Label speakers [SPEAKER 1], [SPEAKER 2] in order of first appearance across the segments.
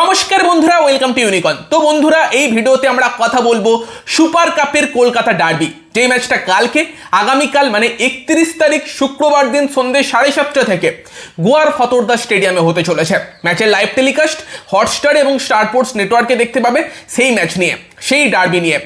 [SPEAKER 1] নমস্কার বন্ধুরা welcome to ইউনিকন তো বন্ধুরা, এই ভিডিওতে আমরা কথা বলব সুপার কাপের কলকাতা ডার্বি। যে ম্যাচটা কালকে, আগামীকাল মানে একত্রিশ তারিখ শুক্রবার দিন সন্ধ্যে সাড়ে সাতটা থেকে গোয়ার ফতোরদা স্টেডিয়ামে হতে চলেছে। ম্যাচের লাইভ টেলিকাস্ট হটস্টার এবং স্টার স্পোর্টস নেটওয়ার্কে দেখতে পাবে সেই ম্যাচ নিয়ে, সেই ডার্বি নিয়ে।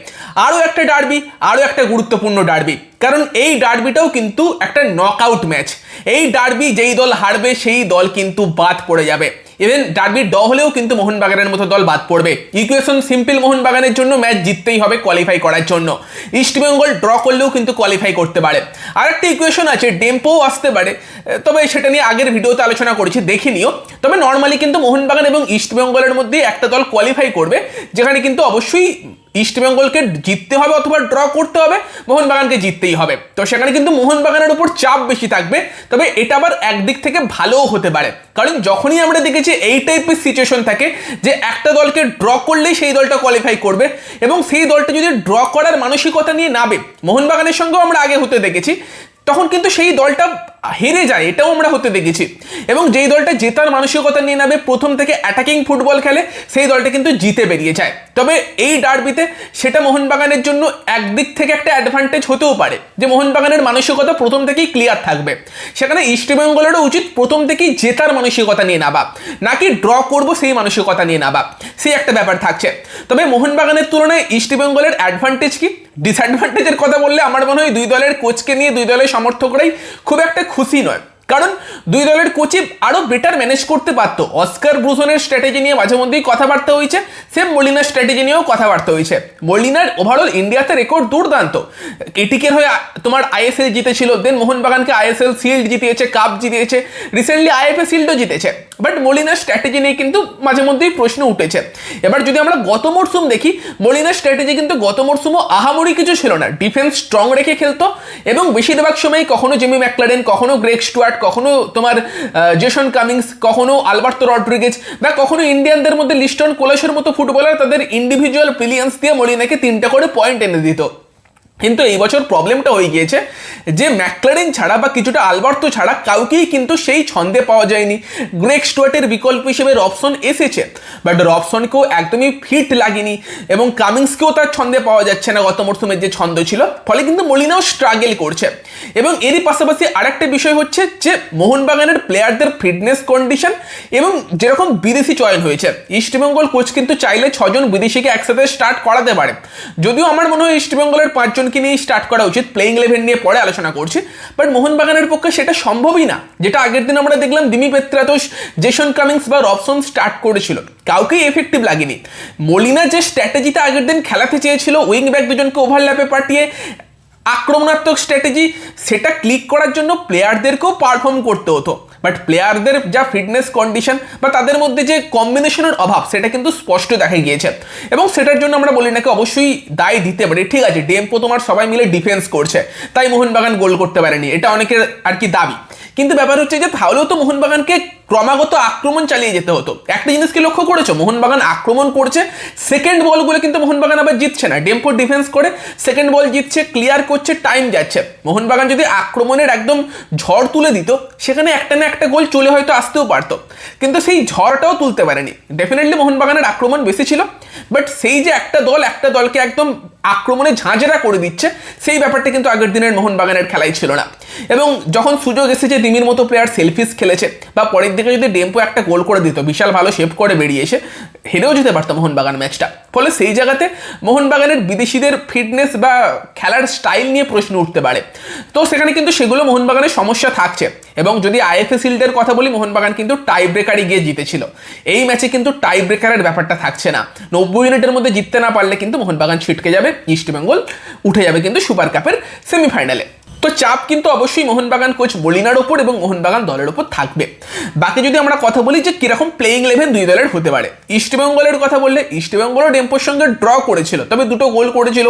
[SPEAKER 1] আরও একটা ডার্বি, আরও একটা গুরুত্বপূর্ণ ডার্বি। কারণ এই ডার্বিটাও কিন্তু একটা নকআউট ম্যাচ। এই ডার্বি যেই দল হারবে, সেই দল কিন্তু বাদ পড়ে যাবে। ইভেন ডার্বি ড হলেও কিন্তু মোহনবাগানের মতো দল বাদ পড়বে। ইকুয়েশন সিম্পল মোহনবাগানের জন্য ম্যাচ জিততেই হবে কোয়ালিফাই করার জন্য। ইস্টবেঙ্গল ড্র করলেও কিন্তু কোয়ালিফাই করতে পারে। আর একটা ইকুয়েশন আছে ডেম্পোও আসতে পারে। তবে সেটা নিয়ে আগের ভিডিওতে আলোচনা করেছি, দেখে নিও। তবে নর্মালি কিন্তু মোহনবাগান এবং ইস্টবেঙ্গলের মধ্যে একটা দল কোয়ালিফাই করবে, যেখানে কিন্তু অবশ্যই ইস্টবেঙ্গলকে জিততে হবে অথবা ড্র করতে হবে, মোহনবাগানকে জিততেই হবে। তো সেখানে কিন্তু মোহনবাগানের উপর চাপ বেশি থাকবে, তবে এটা আবার একদিক থেকে ভালোও হতে পারে। কারণ যখনই আমরা দেখেছি এই টাইপের সিচুয়েশন থাকে যে একটা দলকে ড্র করলেই সেই দলটা কোয়ালিফাই করবে এবং সেই দলটা যদি ড্র করার মানসিকতা নিয়ে নাবে মোহনবাগানের সঙ্গেও আমরা আগে হতে দেখেছি তখন কিন্তু সেই দলটা হেরে যায়, এটাও আমরা হতে দেখেছি। এবং যেই দলটা জেতার মানসিকতা নিয়ে নেবে প্রথম থেকে অ্যাটাকিং ফুটবল খেলে, সেই দলটা কিন্তু জিতে বেরিয়ে যায়। তবে এই ডার্বিতে সেটা মোহনবাগানের জন্য একদিক থেকে একটা অ্যাডভান্টেজ হতেও পারে, যে মোহনবাগানের মানসিকতা প্রথম থেকেই ক্লিয়ার থাকবে। সেখানে ইস্টবেঙ্গলেরও উচিত প্রথম থেকেই জেতার মানসিকতা নিয়ে নেবা নাকি ড্র করব সেই মানসিকতা নিয়ে নেবা সেই একটা ব্যাপার থাকছে। তবে মোহনবাগানের তুলনায় ইস্টবেঙ্গলের অ্যাডভান্টেজ কি? ডিসঅ্যাডভান্টেজের কথা বললে আমার মনে হয় দুই দলের কোচকে নিয়ে দুই দলের সমর্থকরাই খুব একটা খুশি নয়। কারণ দুই দলের কোচই আরও বেটার ম্যানেজ করতে পারতো। অস্কার ব্রুসনের স্ট্র্যাটেজি নিয়ে মাঝে মধ্যেই কথাবার্তা হয়েছে, সেম মলিনার স্ট্র্যাটেজি নিয়েও কথাবার্তা হয়েছে। মলিনার ওভারঅল ইন্ডিয়াতে রেকর্ড দুর্দান্ত। এটিকের হয়ে তোমার আইএসএল জিতেছিল দেন মোহনবাগানকে আইএসএল শিল্ড জিতিয়েছে কাপ জিতিয়েছে রিসেন্টলি আইএফএ শিল্ডও জিতেছে। বাট মলিনার স্ট্র্যাটেজি নিয়ে কিন্তু মাঝে মধ্যেই প্রশ্ন উঠেছে। এবার যদি আমরা গত মরশুম দেখি, মলিনার স্ট্র্যাটেজি কিন্তু গত মরশুমও আহামরি কিছু ছিল না। ডিফেন্স স্ট্রং রেখে খেলতো, এবং বেশিরভাগ সময় কখনো জেমি ম্যাকলারেন কখনো গ্রেক স্টুয়ার্ট কখনো তোমার জেসন কামিংস কখনো আলবার্তো রড্রিগেজ বা কখনো ইন্ডিয়ানদের মধ্যে লিস্টন কোলাসের মতো ফুটবলার তাদের ইন্ডিভিজুয়াল ব্রিলিয়ান্স দিয়ে মলিনাকে তিনটা করে পয়েন্ট এনে দিত। কিন্তু এই বছর প্রবলেমটা হয়ে গিয়েছে যে ম্যাকলারেন ছাড়া বা কিছুটা আলবার্তো ছাড়া কাউকেই কিন্তু সেই ছন্দে পাওয়া যায়নি। গ্রেক স্টুয়ার্টের বিকল্প হিসেবে রবসন এসেছে বাট রবসনকেও একদমই ফিট লাগেনি এবং কামিংসকেও তার ছন্দে পাওয়া যাচ্ছে না গত মরশুমের যে ছন্দ ছিল, ফলে কিন্তু মলিনাও স্ট্রাগল করছে। এবং এরই পাশাপাশি আরেকটা বিষয় হচ্ছে যে মোহনবাগানের প্লেয়ারদের ফিটনেস কন্ডিশন এবং যেরকম বিদেশি চয়ন হয়েছে। ইস্টবেঙ্গল কোচ কিন্তু চাইলে ছজন বিদেশিকে একসাথে স্টার্ট করাতে পারে। যদিও আমার মনে হয় ইস্টবেঙ্গলের পাঁচজনকে নিয়েই স্টার্ট করা উচিত। প্লেইং ইলেভেন নিয়ে পরে আলোচনা করছি। বাট মোহনবাগানের পক্ষে সেটা সম্ভবই না। যেটা আগের দিন আমরা দেখলাম, দিমি পেত্রাতোষ, জেসন কামিংস বা রবসন স্টার্ট করেছিল। কাউকেই এফেক্টিভ লাগেনি। মলিনা যে স্ট্র্যাটেজিটা আগের দিন খেলাতে চেয়েছিল উইং ব্যাক দুজনকে ওভারল্যাপে পাঠিয়ে আক্রমণাত্মক স্ট্র্যাটেজি সেটা ক্লিক করার জন্য প্লেয়ারদেরকেও পারফর্ম করতে হতো। বাট প্লেয়ারদের যা ফিটনেস কন্ডিশন বা তাদের মধ্যে যে কম্বিনেশনের অভাব, সেটা কিন্তু স্পষ্ট দেখা গিয়েছে। এবং সেটার জন্য আমরা বলি নাকি অবশ্যই দায় দিতে পারি। ঠিক আছে ডেম্পো তোমার সবাই মিলে ডিফেন্স করছে। তাই মোহনবাগান গোল করতে পারেনি। এটা অনেকের আর কি দাবি। কিন্তু ব্যাপার হচ্ছে যে তাহলেও তো মোহনবাগানকে ক্রমাগত আক্রমণ চালিয়ে যেতে হতো। একটা জিনিসকে লক্ষ্য করেছ? মোহনবাগান আক্রমণ করছে সেকেন্ড বলগুলো কিন্তু মোহনবাগান আবার জিতছে না। ডেম্পো ডিফেন্স করে সেকেন্ড বল জিতছে ক্লিয়ার করছে টাইম যাচ্ছে। মোহনবাগান যদি আক্রমণের একদম ঝড় তুলে দিত, সেখানে একটা না একটা গোল চলে হয়তো আসতেও পারতো। কিন্তু সেই ঝড়টাও তুলতে পারেনি। ডেফিনেটলি মোহনবাগানের আক্রমণ বেশি ছিল বাট সেই যে একটা দল, একটা দলকে একদম আক্রমণে ঝাঁঝরা করে দিচ্ছে, সেই ব্যাপারটা কিন্তু আগের দিনের মোহনবাগানের খেলাই ছিল না। এবং যখন সুযোগ এসেছে দিমির মতো প্লেয়ার সেলফিস খেলেছে, বা পরের দিকে যদি ডেম্পো একটা গোল করে দিত, বিশাল ভালো শেপ করে বেরিয়ে এসে হেরেও যেতে পারতো মোহনবাগান ম্যাচটা ফলে সেই জায়গাতে মোহনবাগানের বিদেশিদের ফিটনেস বা খেলার স্টাইল নিয়ে প্রশ্ন উঠতে পারে। তো সেখানে কিন্তু সেগুলো মোহনবাগানের সমস্যা থাকছে। এবং যদি আইএফএ শিল্ডের কথা বলি, মোহনবাগান কিন্তু টাই ব্রেকারে গিয়ে জিতেছিল। এই ম্যাচে কিন্তু টাই ব্রেকারের ব্যাপারটা থাকছে না। নব্বই মিনিটের মধ্যে জিততে না পারলে কিন্তু মোহনবাগান ছিটকে যাবে। ইস্টবেঙ্গল উঠে যাবে কিন্তু সুপার কাপের সেমিফাইনালে তো চাপ কিন্তু অবশ্যই মোহনবাগান কোচ বলিনার ওপর এবং মোহনবাগান দলের ওপর থাকবে। বাকি যদি আমরা কথা বলি যে কীরকম প্লেইং ইলেভেন দুই দলের হতে পারে। ইস্টবেঙ্গলের কথা বললে ইস্টবেঙ্গলও ডেম্পোর সঙ্গে ড্র করেছিল, তবে দুটো গোল করেছিল।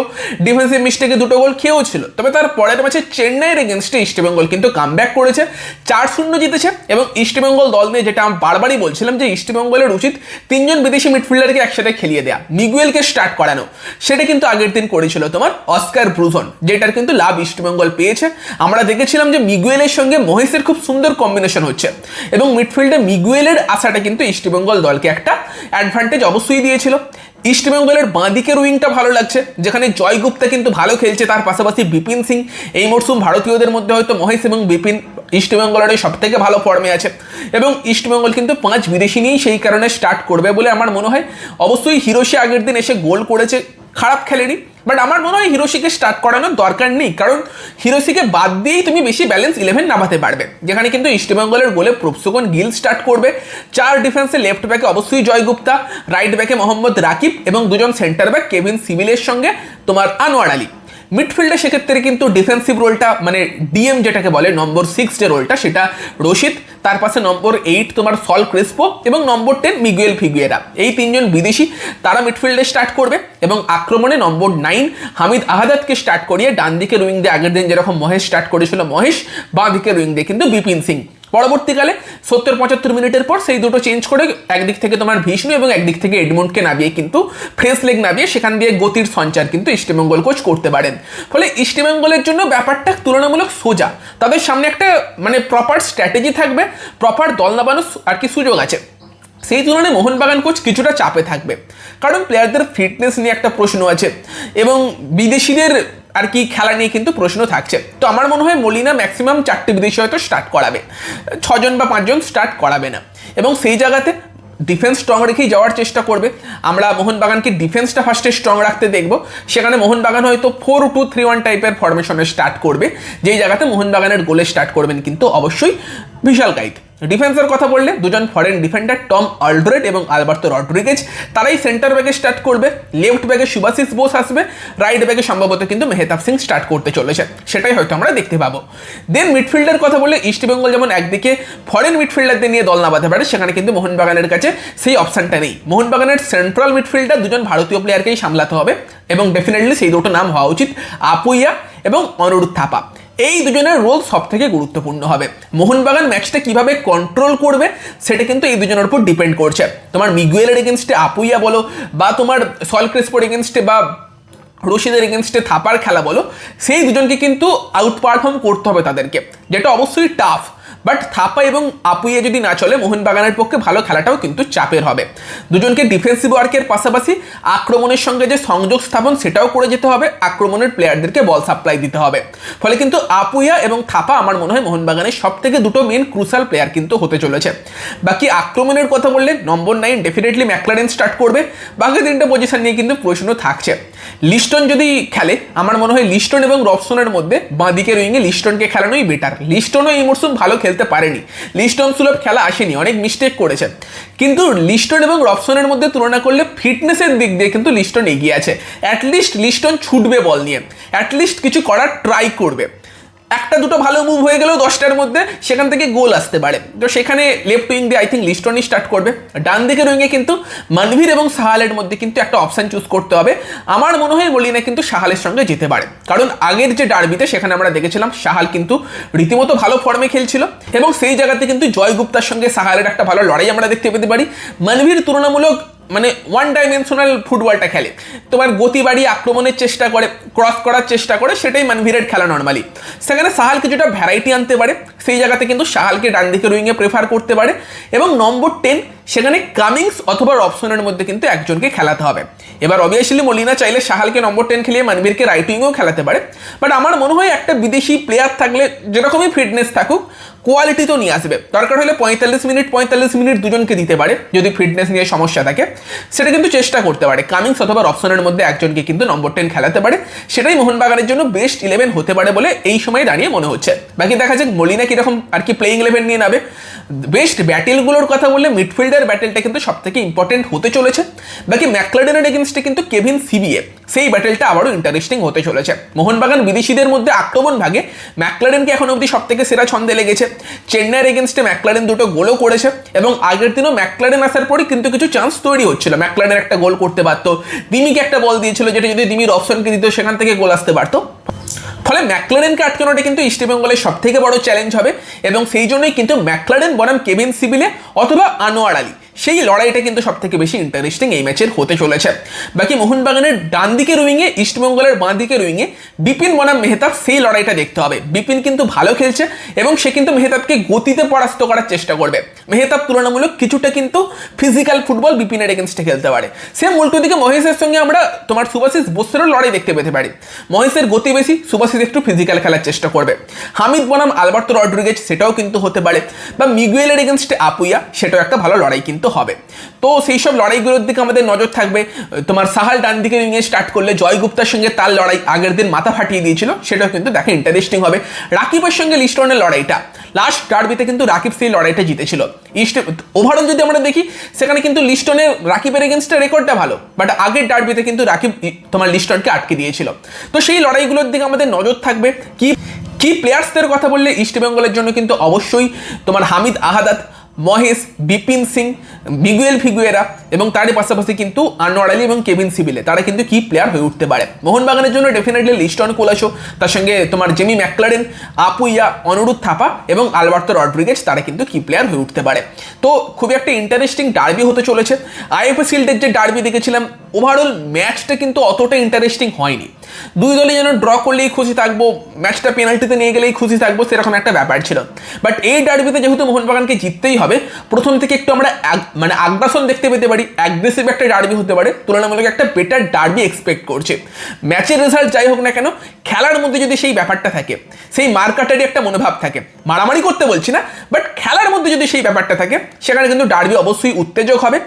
[SPEAKER 1] ডিফেন্সিভ মিস্টেকে দুটো গোল খেয়েও ছিল তবে তার পরের ম্যাচে চেন্নাইয়ের এগেনস্টে ইস্টবেঙ্গল কিন্তু কামব্যাক করেছে। চার শূন্য জিতেছে এবং ইস্টবেঙ্গল দল নিয়ে যেটা আমি বারবারই বলছিলাম যে ইস্টবেঙ্গলের উচিত তিনজন বিদেশি মিডফিল্ডারকে একসাথে খেলিয়ে দেয়া মিগুয়েলকে স্টার্ট করানো। সেটা কিন্তু আগের দিন করেছিল তোমার অস্কার ব্রুজন যেটার কিন্তু লাভ ইস্টবেঙ্গল পেয়েছে। হচ্ছে, আমরা দেখেছিলাম যে মিগুয়েলের সঙ্গে মহেশের খুব সুন্দর কম্বিনেশন হচ্ছে। এবং মিডফিল্ডে মিগুয়েলের আশাটা কিন্তু ইস্টবেঙ্গল দলকে একটা অ্যাডভান্টেজ অবশ্যই দিয়েছিল। ইস্টবেঙ্গলের বাঁ দিকের উইংটা ভালো লাগছে, যেখানে জয় গুপ্তা কিন্তু ভালো খেলছে, তার পাশাপাশি বিপিন সিং। এই মরশুম ভারতীয়দের মধ্যে হয়তো মহেশ এবং বিপিন ইস্টবেঙ্গলের সব থেকে ভালো ফর্মে আছে। এবং ইস্টবেঙ্গল কিন্তু পাঁচ বিদেশি নিয়েই সেই কারণে স্টার্ট করবে বলে আমার মনে হয়। অবশ্যই হিরোশি আগের দিন এসে গোল করেছে খারাপ খেলেনি বাট আমার মনে হয় হিরোশিকে স্টার্ট করানোর দরকার নেই, কারণ হিরোশিকে বাদ দিয়েই তুমি বেশি ব্যালেন্স ইলেভেন নামাতে পারবে। যেখানে কিন্তু ইস্টবেঙ্গলের গোলে প্রফসুকন গিল স্টার্ট করবে। চার ডিফেন্সে লেফট ব্যাকে অবশ্যই জয়গুপ্তা রাইট ব্যাকে মোহাম্মদ রাকিব এবং দুজন সেন্টার ব্যাক কেভিন সিভিলের সঙ্গে তোমার আনোয়ার আলী মিডফিল্ডে সেক্ষেত্রে কিন্তু ডিফেন্সিভ রোলটা মানে ডিএম যেটাকে বলে নম্বর সিক্স যে রোলটা সেটা রশিদ তার পাশে নম্বর এইট তোমার সল ক্রিস্পো এবং নম্বর টেন মিগুয়েল ফিগুয়েরা। এই তিনজন বিদেশি, তারা মিডফিল্ডে স্টার্ট করবে এবং আক্রমণে নম্বর নাইন হামিদ আহাদাদকে স্টার্ট করিয়ে ডান দিকে রুইং দিয়ে আগের দিন যেরকম মহেশ স্টার্ট করেছিল মহেশ বাঁ দিকে রুইং দিয়ে কিন্তু বিপিন সিং। পরবর্তীকালে সত্তর পঁচাত্তর মিনিটের পর সেই দুটো চেঞ্জ করে একদিক থেকে তোমার ভিষ্ণু এবং একদিক থেকে এডমন্ডকে নামিয়ে কিন্তু ফ্রেশ লেগ নামিয়ে সেখান দিয়ে গতির সঞ্চার কিন্তু ইস্টবেঙ্গল কোচ করতে পারেন। ফলে ইস্টবেঙ্গলের জন্য ব্যাপারটা তুলনামূলক সোজা। তাদের সামনে একটা মানে প্রপার স্ট্র্যাটেজি থাকবে প্রপার দল নামানোর আর কি সুযোগ আছে। সেই তুলনায় মোহনবাগান কোচ কিছুটা চাপে থাকবে। কারণ প্লেয়ারদের ফিটনেস নিয়ে একটা প্রশ্ন আছে এবং বিদেশিদের আর কি খেলা নিয়ে কিন্তু প্রশ্ন থাকছে। তো আমার মনে হয় মলিনা ম্যাক্সিমাম চারটে বিদেশি হয়তো স্টার্ট করাবে। ছজন বা পাঁচজন স্টার্ট করাবে না। এবং সেই জায়গাতে ডিফেন্স স্ট্রং রেখেই যাওয়ার চেষ্টা করবে। আমরা মোহনবাগানকে ডিফেন্সটা ফার্স্টে স্ট্রং রাখতে দেখব। সেখানে মোহনবাগান হয়তো ফোর টু থ্রি ওয়ান টাইপের ফরমেশনে স্টার্ট করবে। যেই জায়গাতে মোহনবাগানের গোলে স্টার্ট করবেন কিন্তু অবশ্যই বিশাল গাইড ডিফেন্সের কথা বললে দুজন ফরেন ডিফেন্ডার টম আলড্রেড এবং আলবার্তো রড্রিগেজ, তারাই সেন্টার ব্যাগে স্টার্ট করবে লেফট ব্যাগে সুভাশিস বোস আসবে রাইট ব্যাগে সম্ভবত কিন্তু মেহতাব সিং স্টার্ট করতে চলেছে। সেটাই হয়তো আমরা দেখতে পাবো। দেন মিডফিল্ডের কথা বললে ইস্টবেঙ্গল যেমন একদিকে ফরেন মিডফিল্ডারদের নিয়ে দল নামাতে পারে, সেখানে কিন্তু মোহনবাগানের কাছে সেই অপশানটা নেই। মোহনবাগানের সেন্ট্রাল মিডফিল্ডার দুজন ভারতীয় প্লেয়ারকেই সামলাতে হবে এবং ডেফিনেটলি সেই দুটো নাম হওয়া উচিত, আপুইয়া এবং অনুরুদ্ধ থাপা। এই দুজনের রোল সব থেকে গুরুত্বপূর্ণ হবে। মোহনবাগান ম্যাচটা কীভাবে কন্ট্রোল করবে, সেটা কিন্তু এই দুজনের উপর ডিপেন্ড করছে। তোমার মিগুয়েলের এগেনস্টে আপুইয়া বলো, বা তোমার সল ক্রেসপোর এগেনস্টে বা রশিদের এগেনস্টে থাপার খেলা বলো, সেই দুজনকে কিন্তু আউট পারফর্ম করতে হবে তাদেরকে। যেটা অবশ্যই টাফ বাট থাপা এবং আপুইয়ে যদি না চলে, মোহনবাগানের পক্ষে ভালো খেলাটাও কিন্তু চাপের হবে। দুজনকে ডিফেন্সিভ ওয়ার্কের পাশাপাশি আক্রমণের সঙ্গে যে সংযোগ স্থাপন, সেটাও করে যেতে হবে। আক্রমণের প্লেয়ারদেরকে বল সাপ্লাই দিতে হবে। ফলে কিন্তু আপুইয়া এবং থাপা আমার মনে হয় মোহনবাগানের সব থেকে দুটো মেন ক্রুশাল প্লেয়ার কিন্তু হতে চলেছে। বাকি আক্রমণের কথা বললে number nine definitely McLaren start করবে। বাকি তিনটে পজিশন নিয়ে কিন্তু প্রশ্ন থাকছে। লিস্টন যদি খেলে, আমার মনে হয় লিস্টন এবং রবসনের মধ্যে বাঁদিকে উইংয়ে লিস্টনকে খেলানোই বেটার লিস্টনও এই মরশুম ভালো খেলতে পারেনি। লিস্টন সুলভ খেলা আসেনি, অনেক মিস্টেক করেছেন কিন্তু লিস্টন এবং রবসনের মধ্যে তুলনা করলে ফিটনেসের দিক দিয়ে কিন্তু লিস্টন এগিয়ে আছে। অ্যাটলিস্ট লিস্টন ছুটবে বল নিয়ে। অ্যাটলিস্ট কিছু করার ট্রাই করবে। একটা দুটো ভালো মুভ হয়ে গেলেও দশটার মধ্যে সেখান থেকে গোল আসতে পারে। তো সেখানে লেফট উইং দিয়ে আই থিঙ্ক লিস্টনই স্টার্ট করবে। ডান দিকের উইংয়ে কিন্তু মানভীর এবং সাহালের মধ্যে কিন্তু একটা অপশান চুজ করতে হবে। আমার মনে হয় মলিনা কিন্তু সাহালের সঙ্গে যেতে পারে। কারণ আগের যে ডার্বিতে সেখানে আমরা দেখেছিলাম সাহাল কিন্তু রীতিমতো ভালো ফর্মে খেলছিল এবং সেই জায়গাতে কিন্তু জয় গুপ্তার সঙ্গে সাহালের একটা ভালো লড়াই আমরা দেখতে পেতে পারি। মানভীর তুলনামূলক মানে ওয়ান ডাইমেনশনাল ফুটবলটা খেলে। তোমার গতি বাড়িয়ে আক্রমণের চেষ্টা করে ক্রস করার চেষ্টা করে, সেটাই মানভীরের খেলা নর্মালি সেখানে সাহাল কিছুটা ভ্যারাইটি আনতে পারে, সেই জায়গাতে কিন্তু সাহালকে ডান দিকে রুইংয়ে প্রেফার করতে পারে এবং নম্বর টেন সেখানে কামিংস অথবা অপশনের মধ্যে কিন্তু একজনকে খেলাতে হবে। এবার অবভিয়াসলি মলিনা চাইলে সাহালকে নম্বর টেন খেলিয়ে মানবীরকে রাইট উইংও খেলাতে পারে। বাট আমার মনে হয় একটা বিদেশি প্লেয়ার থাকলে, যেরকমই ফিটনেস থাকুক কোয়ালিটি তো নিয়ে আসবে। দরকার হলে পঁয়তাল্লিশ মিনিট পঁয়তাল্লিশ মিনিট দুজনকে দিতে পারে, যদি ফিটনেস নিয়ে সমস্যা থাকে। সেটা কিন্তু চেষ্টা করতে পারে। কামিংস অথবা রবসনের মধ্যে একজনকে কিন্তু নম্বর টেন খেলাতে পারে। সেটাই মোহনবাগানের জন্য বেস্ট ইলেভেন হতে পারে বলে এই সময় দাঁড়িয়ে মনে হচ্ছে। বাকি দেখা যাক মলিনা কীরকম আর কি প্লেইং ইলেভেন নিয়ে নেবে বেস্ট ব্যাটেলগুলোর কথা বললে মিডফিল্ডার ব্যাটেলটা কিন্তু সব থেকে ইম্পর্টেন্ট হতে চলেছে। বাকি ম্যাকলাডেনের এগেনস্টে কিন্তু কেভিন সিবিএ সেই ব্যাটেলটা আবারও ইন্টারেস্টিং হতে চলেছে। মোহনবাগান বিদেশিদের মধ্যে আক্রমণ ভাগে ম্যাকলারেনকে এখন অবধি সব থেকে সেরা ছন্দে লেগেছে। চেন্নাইয়ের এগেনস্টে ম্যাকলারেন দুটো গোলও করেছে এবং আগের দিনও ম্যাকলারেন আসার পরে কিন্তু কিছু চান্স তৈরি হচ্ছিল। ম্যাকলারেন একটা গোল করতে পারতো দিমিকে একটা বল দিয়েছিল যেটা যদি দিমির অপশনকে দিত, সেখান থেকে গোল আসতে পারতো ফলে ম্যাকলারেনকে আটকানোটা কিন্তু ইস্টবেঙ্গলের সব থেকে বড় চ্যালেঞ্জ হবে এবং সেই জন্যই কিন্তু ম্যাকলারেন বনাম কেভিন সিবিলে অথবা আনোয়ার আলী সেই লড়াইটা কিন্তু সব থেকে বেশি ইন্টারেস্টিং এই ম্যাচের হতে চলেছে। বাকি মোহনবাগানের ডান দিকের উইংয়ে ইস্টবেঙ্গলের বাঁ দিকের উইংয়ে বিপিন বনাম মেহতাব সেই লড়াইটা দেখতে হবে। বিপিন কিন্তু ভালো খেলছে এবং সে কিন্তু মেহতাবকে গতিতে পরাস্ত করার চেষ্টা করবে। মেহতাব তুলনামূলক কিছুটা কিন্তু ফিজিক্যাল ফুটবল বিপিনের এগেনস্টে খেলতে পারে। সেম উল্টো দিকে মহেশের সঙ্গে আমরা তোমার সুভাষিস বোসেরও লড়াই দেখতে পেতে পারি। মহেশের গতি বেশি, সুভাষিস একটু ফিজিক্যাল খেলার চেষ্টা করবে। হামিদ বনাম, আলবার্তো রড্রিগেজ, সেটাও কিন্তু হতে পারে। বা মিগুয়েলের এগেনস্টে আপুইয়া, সেটাও একটা ভালো লড়াই কিন্তু হবে। তো সেই সব লড়াইগুলোর দিকে আমাদের নজর থাকবে। তোমার সাহাল ডান দিকে উইংয়ে স্টার্ট করলে জয় গুপ্তার সঙ্গে তার লড়াই আগের দিন মাথা ফাটিয়ে দিয়েছিল, সেটাও কিন্তু দেখা ইন্টারেস্টিং হবে। রাকিবের সঙ্গে লিস্টনের লড়াইটা লাস্ট ডার্বিতে কিন্তু রাকিব সেই লড়াইটা জিতেছিল। ইস্ট ওভারঅল যদি আমরা দেখি, সেখানে কিন্তু লিস্টনের রাকিবের এগেনস্টে রেকর্ডটা ভালো বাট আগের ডার্বিতে কিন্তু রাকিব তোমার লিস্টনকে আটকে দিয়েছিল। তো সেই লড়াইগুলোর দিকে আমাদের নজর থাকবে কি কি প্লেয়ার্সদের কথা বললে ইস্ট বেঙ্গলের জন্য কিন্তু অবশ্যই তোমার Hamid Ahadad Mahesh, Bipin Singh Miguel Figueira এবং তারই পাশাপাশি কিন্তু আনোয়ার আলী এবং কেভিন সিবিলে। তারা কিন্তু কি প্লেয়ার হয়ে উঠতে পারে। মোহনবাগানের জন্য ডেফিনেটলি লিস্টন কোলাসো তার সঙ্গে তোমার জেমি ম্যাকলারেন, আপুইয়া অনুরুদ্ধ থাপা এবং আলবার্তো রড্রিগেজ তারা কিন্তু কি প্লেয়ার হয়ে উঠতে পারে। তো খুবই একটা ইন্টারেস্টিং ডার্বি হতে চলেছে। আইএফএ শিল্ডের যে ডার্বি দেখেছিলাম ওভারঅল ম্যাচটা কিন্তু অতটা ইন্টারেস্টিং হয়নি। দুই দলে যেন ড্র করলেই খুশি থাকব ম্যাচটা পেনাল্টিতে নিয়ে গেলেই খুশি থাকব, সেরকম একটা ব্যাপার ছিল। বাট এই ডার্বিতে যেহেতু মোহনবাগানকে জিততেই হবে, প্রথম থেকে একটু আমরা মানে আগ্রাসন দেখতে পেতে পারি অ্যাগ্রেসিভ একটা ডার্বি হতে পারে, তুলনামূলক একটা বেটার ডার্বি এক্সপেক্ট করছে। ম্যাচের রেজাল্ট যাই হোক না কেন, খেলার মধ্যে যদি সেই ব্যাপারটা থাকে, সেই মার্কাটারই একটা মনোভাব থাকে। মারামারি করতে বলছি না বাট খেলার মধ্যে যদি সেই ব্যাপারটা থাকে, সেখানে কিন্তু ডার্বি অবশ্যই উত্তেজক হবে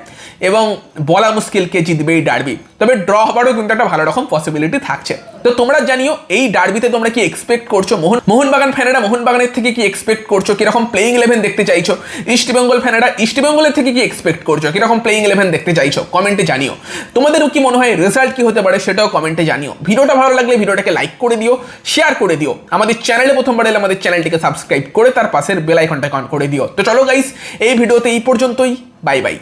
[SPEAKER 1] এবং বলা মুশকিল কে জিতবে এই ডার্বি তবে ড্র হবারও কিন্তু একটা ভালো রকম পসিবিলিটি থাকছে তো তোমরা জানিও, এই ডার্বিতে তোমরা কি এক্সপেক্ট করছ? মোহন মোহনবাগান ফ্যানেরা মোহনবাগানের থেকে কি এক্সপেক্ট করছ? কীরকম প্লেইং ইলেভেন দেখতে চাইছো? ইস্টবেঙ্গল ফ্যানেরা ইস্টবেঙ্গলের থেকে কি এক্সপেক্ট করছ? কীরকম প্লেইং ইলেভেন দেখতে চাইছো? কমেন্টে জানিও। তোমাদেরও কি মনে হয় রেজাল্ট কি হতে পারে সেটাও কমেন্টে জানিও। ভিডিওটা ভালো লাগলে ভিডিওটাকে লাইক করে দিও শেয়ার করে দিও। আমাদের চ্যানেলে প্রথমবার এলে আমাদের চ্যানেলটিকে সাবস্ক্রাইব করে তার পাশের বেল আইকনটা অন করে দিও। তো চলো গাইস এই ভিডিওতে এই পর্যন্তই। Bye bye